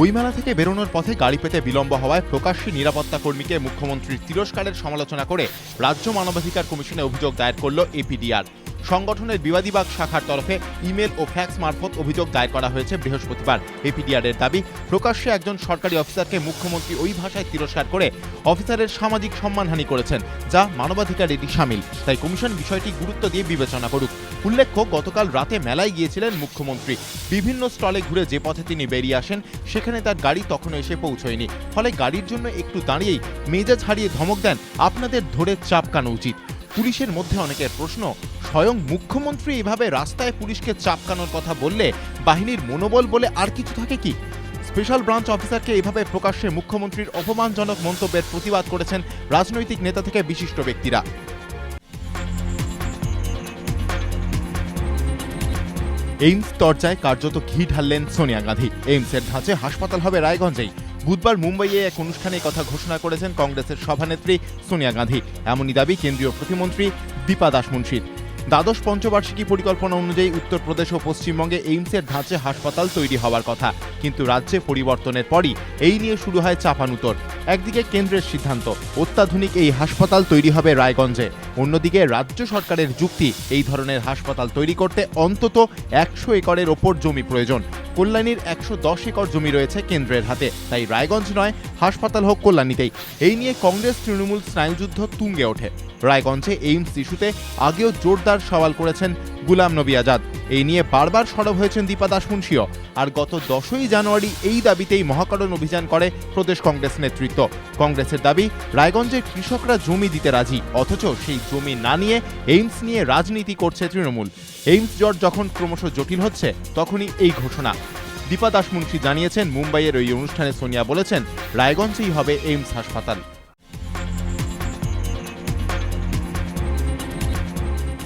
বইমেলা থেকে বেরোনোর পথে গাড়ি পেতে বিলম্ব হওয়ায় প্রকাশ্যে নিরাপত্তা কর্মীকে মুখ্যমন্ত্রীর তিরস্কারের সমালোচনা করে রাজ্য মানবাধিকার কমিশনে অভিযোগ দায়ের করল এপিডিআর। সংগঠনের বিবাদীবাগ শাখার তরফে ইমেল ও ফ্যাক্স মারফত অভিযোগ দায়ের করা হয়েছে বৃহস্পতিবার। এপিডিআর এর দাবি, প্রকাশ্যে একজন সরকারি অফিসারকে মুখ্যমন্ত্রী ওই ভাষায় তিরস্কার করে অফিসারের সামাজিক সম্মানহানি করেছেন, যা মানবাধিকার মানবাধিকারেরই সামিল। তাই কমিশন বিষয়টি গুরুত্ব দিয়ে বিবেচনা করুক। উল্লেখ্য, গতকাল রাতে মেলায় গিয়েছিলেন মুখ্যমন্ত্রী। বিভিন্ন স্টলে ঘুরে যে পথে তিনি বেরিয়ে আসেন, সেখানে তার গাড়ি তখনও এসে পৌঁছয়নি। ফলে গাড়ির জন্য একটু দাঁড়িয়েই মেজাজ হারিয়ে ধমক দেন আপনাদের ধরে চাপকানো উচিত। পুলিশের মধ্যে অনেকের প্রশ্ন, স্বয়ং মুখ্যমন্ত্রী এভাবে রাস্তায় পুলিশকে চাপকানোর কথা বললে বাহিনীর মনোবল বলে আর কিছু থাকে কি? স্পেশাল ব্রাঞ্চ অফিসারকে এভাবে প্রকাশ্যে মুখ্যমন্ত্রীর অপমানজনক মন্তব্যের প্রতিবাদ করেছেন রাজনৈতিক নেতা থেকে বিশিষ্ট ব্যক্তিরা। এইমস চর্চায় কার্যত ঘি ঢাললেন সোনিয়া গান্ধী। এইমসের ধাঁচে হাসপাতাল হবে রায়গঞ্জেই। বুধবার মুম্বাইয়ে এক অনুষ্ঠানে কথা ঘোষণা করেছেন কংগ্রেসের সভানেত্রী সোনিয়া গান্ধী। এমনই দাবি কেন্দ্রীয় প্রতিমন্ত্রী দীপা দাসমুন্সির দ্বাদশ পঞ্চবার্ষিকী পরিকল্পনা অনুযায়ী উত্তরপ্রদেশ ও পশ্চিমবঙ্গে এইমসের ধাঁচে হাসপাতাল তৈরি হওয়ার কথা। কিন্তু রাজ্যে পরিবর্তনের পরই এই নিয়ে শুরু হয় চাপানুতর। একদিকে কেন্দ্রের সিদ্ধান্ত, অত্যাধুনিক এই হাসপাতাল তৈরি হবে রায়গঞ্জে। অন্যদিকে রাজ্য সরকারের যুক্তি, এই ধরনের হাসপাতাল তৈরি করতে অন্তত একশো একরের ওপর জমি প্রয়োজন। কল্যাণীর একশো দশ একর জমি রয়েছে কেন্দ্রের হাতে। তাই রায়গঞ্জ নয়, হাসপাতাল হোক কল্যাণীতেই। এই নিয়ে কংগ্রেস তৃণমূল স্নায়ুযুদ্ধ তুঙ্গে ওঠে। রায়গঞ্জে এইমস ইস্যুতে আগেও জোরদার সওয়াল করেছেন গুলাম নবী আজাদ। এই নিয়ে বারবার সরব হয়েছেন দীপা দাস মুন্সিও। আর গত দশই জানুয়ারি এই দাবিতেই মহাকরণ অভিযান করে প্রদেশ কংগ্রেস নেতৃত্ব। কংগ্রেসের দাবি, রায়গঞ্জের কৃষকরা জমি দিতে রাজি, অথচ সেই জমি না নিয়ে এইমস নিয়ে রাজনীতি করছে তৃণমূল। এইমস জ্বর যখন ক্রমশ জটিল হচ্ছে, তখনই এই ঘোষণা। দীপা দাস মুন্সি জানিয়েছেন, মুম্বাইয়ের ওই অনুষ্ঠানে সোনিয়া বলেছেন, রায়গঞ্জেই হবে এইমস হাসপাতাল।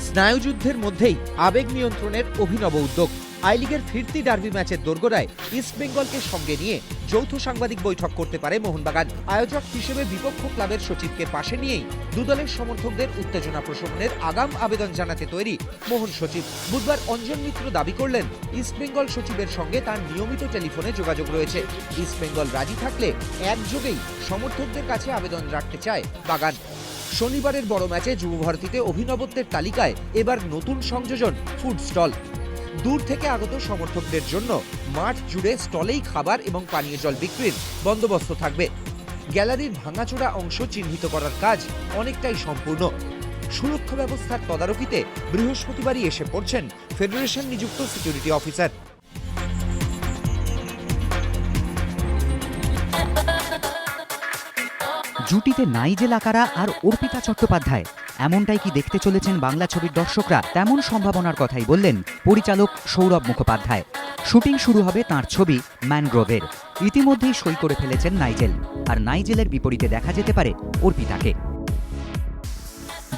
স্নায়ুযুদ্ধের মধ্যেই আবেগ নিয়ন্ত্রণের অভিনব উদ্যোগ। আই লিগের ফিরতি ডার্বি ম্যাচের দোরগোড়ায় ইস্টবেঙ্গলকে সঙ্গে নিয়ে যৌথ সাংবাদিক বৈঠক করতে পারে মোহনবাগান। আয়োজক হিসেবে বিপক্ষ ক্লাবের সচিবকে পাশে নিয়েই দুদলের সমর্থকদের উত্তেজনা প্রশমনের আগাম আবেদন জানাতে তৈরি মোহন সচিব। বুধবার অঞ্জন মিত্র দাবি করলেন ইস্টবেঙ্গল সচিবের সঙ্গে তার নিয়মিত টেলিফোনে যোগাযোগ রয়েছে। ইস্টবেঙ্গল রাজি থাকলে একযোগেই সমর্থকদের কাছে আবেদন রাখতে চায় বাগান। শনিবারের বড় ম্যাচে যুবভারতীতে অভিনবত্বের তালিকায় এবার নতুন সংযোজন ফুড স্টল। দূর থেকে আগত সমর্থকদের জন্য মাঠ জুড়ে স্টলেই খাবার এবং পানীয় জল বিক্রির বন্দোবস্ত থাকবে। গ্যালারির ভাঙাচোরা অংশ চিহ্নিত করার কাজ অনেকটাই সম্পূর্ণ। সুরক্ষা ব্যবস্থার তদারকিতে বৃহস্পতিবারই এসে পড়ছেন ফেডারেশন নিযুক্ত সিকিউরিটি অফিসার। জুটিতে নাইজেল আকারা আর অর্পিতা চট্টোপাধ্যায়। এমনটাই কি দেখতে চলেছেন বাংলা ছবির দর্শকরা? তেমন সম্ভাবনার কথাই বললেন পরিচালক সৌরভ মুখোপাধ্যায়। শুটিং শুরু হবে তার ছবি ম্যানগ্রোভের। ইতিমধ্যেই সই করে ফেলেছেন নাইজেল। আর নাইজেলের বিপরীতে দেখা যেতে পারে অর্পিতাকে।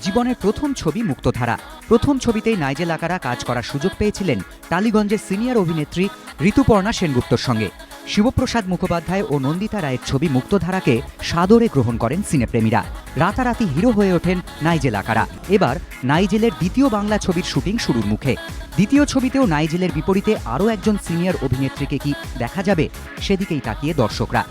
জীবনের প্রথম ছবি মুক্তধারা। প্রথম ছবিতেই নাইজেল আকারা কাজ করার সুযোগ পেয়েছিলেন টালিগঞ্জের সিনিয়র অভিনেত্রী ঋতুপর্ণা সেনগুপ্তর সঙ্গে। শিবপ্রসাদ মুখোপাধ্যায় ও নন্দিতা রায়ের ছবি মুক্তধারাকে সাদরে গ্রহণ করেন সিনেপ্রেমীরা। রাতারাতি হিরো হয়ে ওঠেন নাইজেল আকারা। এবার নাইজেলের দ্বিতীয় বাংলা ছবির শুটিং শুরুর মুখে। দ্বিতীয় ছবিতেও নাইজেলের বিপরীতে আরও একজন সিনিয়র অভিনেত্রীকে কি দেখা যাবে, সেদিকেই তাকিয়ে দর্শকরা।